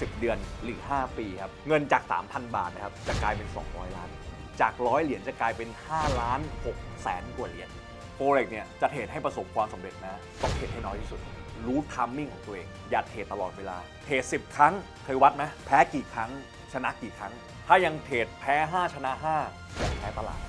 60เดือนหรือ 5 ปีครับ เงินจาก 3,000 บาทนะครับจะกลายเป็น 200 ล้าน จากร้อยเหรียญจะกลายเป็น 5 ล้าน6แสนกว่าเหรียญโฟเร็กเนี่ยจะเทรดให้ประสบความสำเร็จนะ ต้องเทรดให้น้อยที่สุด รู้ทัมมิ่งของตัวเอง อย่าเทรดตลอดเวลา เทรด10 ครั้ง เคยวัดไหมแพ้กี่ครั้ง ชนะกี่ครั้ง ถ้ายังเทรดแพ้ 5 ชนะ5ยังแพ้ตลาด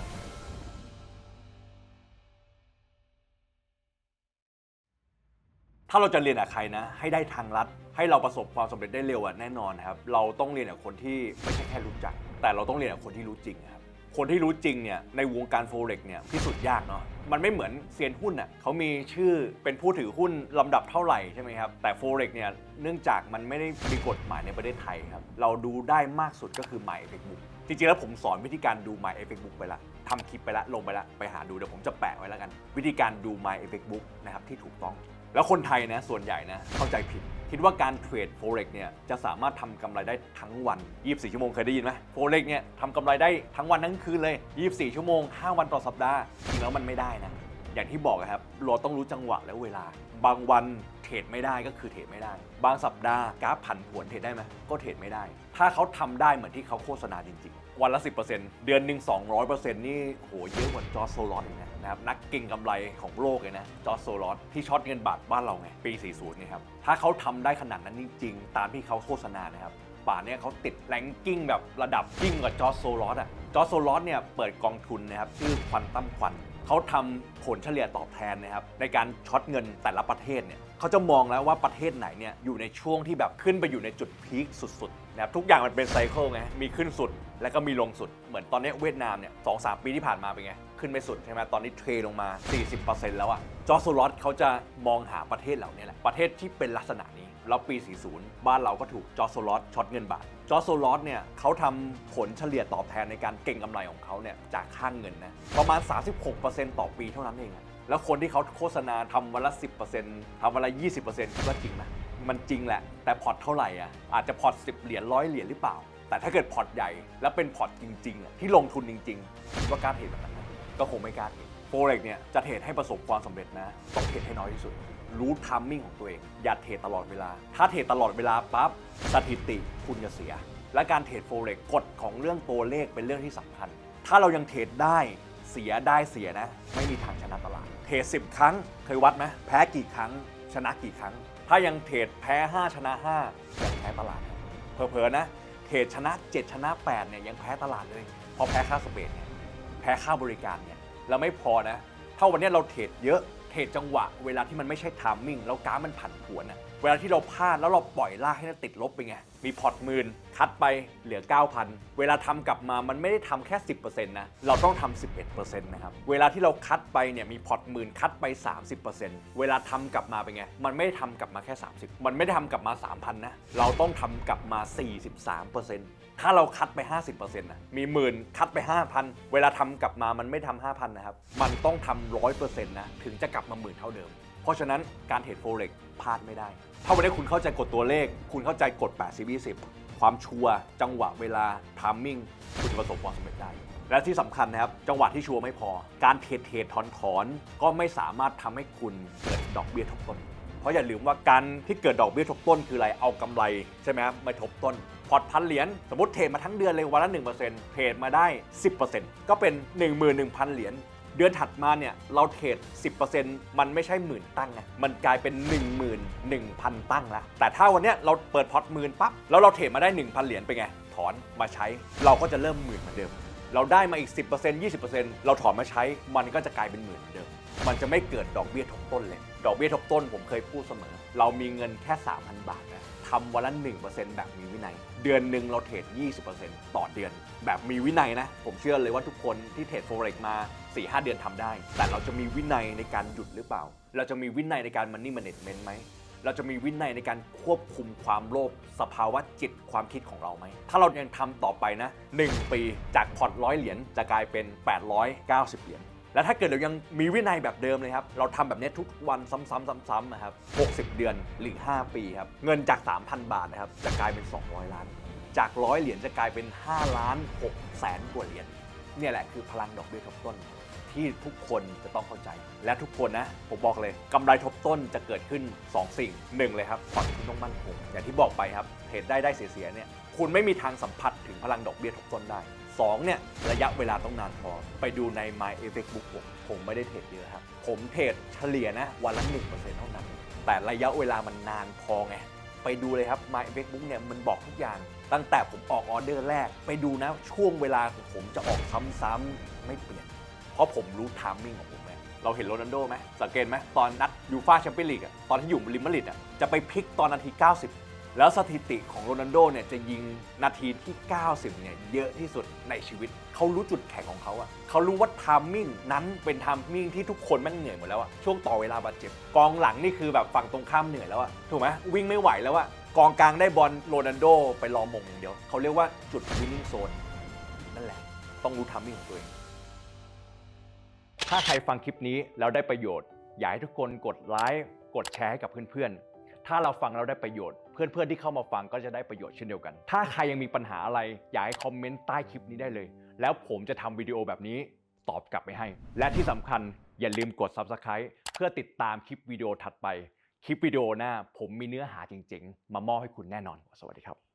ถ้าเราจะเรียนกับใครนะ ให้ได้ทางลัด ให้เราประสบความสำเร็จได้เร็วอะแน่นอนครับ เราต้องเรียนกับคนที่ไม่ใช่แค่รู้จัก แต่เราต้องเรียนกับคนที่รู้จริงครับ คนที่รู้จริงเนี่ยในวงการโฟเร็กเนี่ยพิสูจน์ยากเนาะ มันไม่เหมือนเซียนหุ้นอะเขามีชื่อเป็นผู้ถือหุ้นลำดับเท่าไหร่ใช่ไหมครับ แต่โฟเร็กเนี่ยเนื่องจากมันไม่ได้มีกฎหมายในประเทศไทยครับ เราดูได้มากสุดก็คือ My Effect Book จริงๆแล้วผมสอนวิธีการดู My Effect Book ไปละทำคลิปไปละลงไปละไปหาดูเดี๋ยวผมจะแปะไว้แล้วกัน วิธีการดู My Effect Book นะครับที่ถูกต้อง แล้วคนไทยนะส่วนใหญ่นะเข้าใจผิด คิดว่าการเทรด forex เนี่ยจะสามารถทำกำไรได้ทั้งวัน 24 ชั่วโมงเคยได้ยินไหม forex เนี่ยทำกำไรได้ทั้งวันทั้งคืนเลย 24 ชั่วโมง 5 วันต่อสัปดาห์จริงแล้วมันไม่ได้นะ อย่างที่บอกอะครับเราต้องรู้จังหวะและเวลา บางวันเทรดไม่ได้ก็คือเทรดไม่ได้ บางสัปดาห์กราฟผันผวนเทรดได้ไหมก็เทรดไม่ได้ ถ้าเขาทำได้เหมือนที่เขาโฆษณาจริงๆ วันละ 10%เดือนหนึ่ง200%นี่โหเยอะกว่าจอร์จโซลอสอีกนะนะครับนักเก่งกำไรของโลกเลยนะจอร์จโซลอนที่ช็อตเงินบาทบ้านเราไงปี 40เนี่ยครับถ้าเขาทำได้ขนาดนั้นจริงๆ ตามที่เขาโฆษณานะครับป่านเนี่ยเขาติดแรงกิ้งแบบระดับยิ่งกว่าจอร์จโซลอนอะจอร์จโซลอนเนี่ยเปิดกองทุนนะครับชื่อควันตั้มควัน เขาทำผลเฉลี่ยตอบแทนนะครับในการช็อตเงินแต่ละประเทศเนี่ยเขาจะมองแล้วว่าประเทศไหนเนี่ยอยู่ในช่วงที่แบบขึ้นไปอยู่ในจุดพีคสุดๆนะครับทุกอย่างมันเป็นไซเคิลไงมีขึ้นสุดแล้วก็มีลงสุด เหมือนตอนนี้เวียดนามเนี่ยสองสามปีที่ผ่านมาเป็นไง ขึ้นไม่สุดใช่ไหมตอนนี้เทรลงมา 40%แล้วอะจอร์จโซลอสเขาจะมองหาประเทศเหล่านี้แหละประเทศที่เป็นลักษณะนี้ แล้วปี 40 บ้านเราก็ถูกจอร์โซลอสช็อตเงินบาท จอร์โซลอสเนี่ยเขาทำผลเฉลี่ยตอบแทนในการเก่งกำไรของเขาเนี่ยจากค่างเงินนะประมาณ 36%ต่อปีเท่านั้นเองแล้วคนที่เขาโฆษณาทำวันละ 10%ทำวันละ 20%คิดว่าจริงไหมมันจริงแหละ แต่พอร์ตเท่าไหร่อะอาจจะพอร์ต10 เหรียญร้อยเหรียญหรือเปล่า แต่ถ้าเกิดพอร์ตใหญ่แล้วเป็นพอร์ตจริงๆอะที่ลงทุนจริงๆคิดว่ากล้าเทรดแบบนั้นไหมก็คงไม่กล้าเทรด โฟเร็กเนี่ยจะเทรดให้ประสบความสำเร็จนะ ต้องเทรดให้น้อยที่สุด รู้ทัมมิ่งของตัวเอง อย่าเทรดตลอดเวลา ถ้าเทรดตลอดเวลาปั๊บสถิติคุณจะเสีย และการเทรดโฟเร็กกฎของเรื่องตัวเลขเป็นเรื่องที่สำคัญ ถ้าเรายังเทรดได้เสียได้เสียนะ ไม่มีทางชนะตลาด เทรด10 ครั้ง เคยวัดไหมแพ้กี่ครั้ง ชนะกี่ครั้ง ถ้ายังเทรดแพ้ 5 ชนะ5ยังแพ้ตลาดเผลอๆนะเทรดชนะ 7 ชนะ8เนี่ยยังแพ้ตลาดเลยเพราะแพ้ค่าสเปนเนี่ยแพ้ค่าบริการเนี่ย แล้วไม่พอนะ ถ้าวันนี้เราเทรดเยอะ เทรดจังหวะ เวลาที่มันไม่ใช่ทามมิ่งแล้วกราฟมันผันผวนอะเวลาที่เราพลาดแล้วเราปล่อยลากให้มันติดลบไปไง มีพอร์ตหมื่นคัดไปเหลือ 9,000 เวลาทำกลับมามันไม่ได้ทำแค่ 10%นะเราต้องทำ11%นะครับเวลาที่เราคัดไปเนี่ยมีพอร์ตหมื่นคัดไป 30%เวลาทำกลับมาเป็นไง มันไม่ได้ทำกลับมาแค่ 30 มันไม่ได้ทำกลับมา 3,000นะเราต้องทำกลับมา 43%ถ้าเราคัดไป 50%นะมีหมื่นคัดไป 5,000 เวลาทำกลับมามันไม่ทำ5,000 นะครับมันต้องทำ100%นะถึงจะกลับมาหมื่นเท่าเดิม เพราะฉะนั้นการเทรดโฟเร็กพลาดไม่ได้ ถ้าวันนี้คุณเข้าใจกฎตัวเลข คุณเข้าใจกฎ 80 20 ความชัวร์จังหวะเวลาทามมิ่งคุณจะประสบความสำเร็จได้ และที่สำคัญนะครับ จังหวะที่ชัวร์ไม่พอ การเทรดเทรดถอนถอนก็ไม่สามารถทำให้คุณเกิดดอกเบี้ยทบต้นเพราะอย่าลืมว่าการที่เกิดดอกเบี้ยทบต้นคืออะไร เอากำไรใช่ไหมครับมาทบต้น พอร์ตพันเหรียญสมมติเทรดมาทั้งเดือนเลยวันละ1%เทรดมาได้ 10%ก็เป็น 11,000 เหรียญ เดือนถัดมาเนี่ยเราเทรด 10%มันไม่ใช่หมื่นตั้งไงมันกลายเป็น 11,000 ตั้งแล้ว แต่ถ้าวันเนี้ยเราเปิดพอร์ตหมื่นปั๊บแล้วเราเทรดมาได้ 1,000 เหรียญเป็นไง ถอนมาใช้ เราก็จะเริ่มหมื่นเหมือนเดิม เราได้มาอีก 10% 20%เราถอนมาใช้ มันก็จะกลายเป็นหมื่นเหมือนเดิม มันจะไม่เกิดดอกเบี้ยทบต้นเลย ดอกเบี้ยทบต้นผมเคยพูดเสมอ เรามีเงินแค่ 3,000 บาทนะ ทำวันละ1%แบบมีวินัย เดือนหนึ่งเราเทรด 20%ต่อเดือน แบบมีวินัยนะ ผมเชื่อเลยว่าทุกคนที่เทรด forex มา 4-5 เดือนทำได้ แต่เราจะมีวินัยในการหยุดหรือเปล่า เราจะมีวินัยในการ money management ไหมเราจะมีวินัยในการควบคุมความโลภสภาวะจิตความคิดของเราไหม ถ้าเรายังทำต่อไปนะ 1 ปีจากพอร์ตร้อยเหรียญจะกลายเป็น 890 เหรียญ และถ้าเกิดเรายังมีวินัยแบบเดิมเลยครับ เราทำแบบนี้ทุกวันซ้ำๆๆๆนะครับ 60 เดือนหรือ 5 ปีครับ เงินจาก 3,000 บาทนะครับ จะกลายเป็น 200 ล้าน จากร้อยเหรียญจะกลายเป็น 5 ล้าน6แสนกว่าเหรียญ เนี่ยแหละคือพลังดอกเบี้ยทบต้น ที่ทุกคนจะต้องเข้าใจ และทุกคนนะ ผมบอกเลยกำไรทบต้นจะเกิดขึ้น 2 สิ่งหนึ่งเลยครับฝั่งคุณต้องมั่นคง อย่างที่บอกไปครับเทรดได้ได้เสียเนี่ย คุณไม่มีทางสัมผัสถึงพลังดอกเบี้ยทบต้นได้2เนี่ยระยะเวลาต้องนานพอ ไปดูใน My Effect Book ผมผมไม่ได้เทรดเยอะครับ ผมเทรดเฉลี่ยนะวันละ1%เท่านั้น แต่ระยะเวลามันนานพอไง ไปดูเลยครับ My Effect Book เนี่ยมันบอกทุกอย่าง ตั้งแต่ผมออกออเดอร์แรก ไปดูนะช่วงเวลาของผมจะออกซ้ำๆไม่เปลี่ยน เพราะผมรู้ไทามมิ่งของผมไงเราเห็นโรนัลโดไหมสังเกตไหมตอนนัดยูฟาแชมเปี้ยนลีกอะตอนที่อยู่ริมมาริดอะจะไปพลิกตอนนาที 90 แล้วสถิติของโรนัลโดเนี่ยจะยิงนาทีที่ 90 เนี่ยเยอะที่สุดในชีวิต เขารู้จุดแข็งของเขาอะเขารู้ว่าทามมิ่งนั้นเป็นทามมิ่งที่ทุกคนแม่งเหนื่อยหมดแล้วอะช่วงต่อเวลาบาดเจ็บ กองหลังนี่คือแบบฝั่งตรงข้ามเหนื่อยแล้วอะถูกไหมวิ่งไม่ไหวแล้วอะกองกลางได้บอลโรนัลโดไปรอมงอย่างเดียว เขาเรียกว่าจุดวินนิ่งโซนนั่นแหละ ต้องรู้ทามมิ่งของตัวเอง ถ้าใครฟังคลิปนี้แล้วได้ประโยชน์ อยากให้ทุกคนกดไลค์กดแชร์ให้กับเพื่อนๆ ถ้าเราฟังแล้วได้ประโยชน์ พื่อนๆที่เข้ามาฟังก็จะได้ประโยชน์เช่นเดียวกัน ถ้าใครยังมีปัญหาอะไร อยากให้คอมเมนต์ใต้คลิปนี้ได้เลย แล้วผมจะทำวิดีโอแบบนี้ตอบกลับไปให้ และที่สำคัญอย่าลืมกด Subscribe เพื่อติดตามคลิปวิดีโอถัดไป คลิปวิดีโอหน้าผมมีเนื้อหาจริงๆ มามอบให้คุณแน่นอน สวัสดีครับ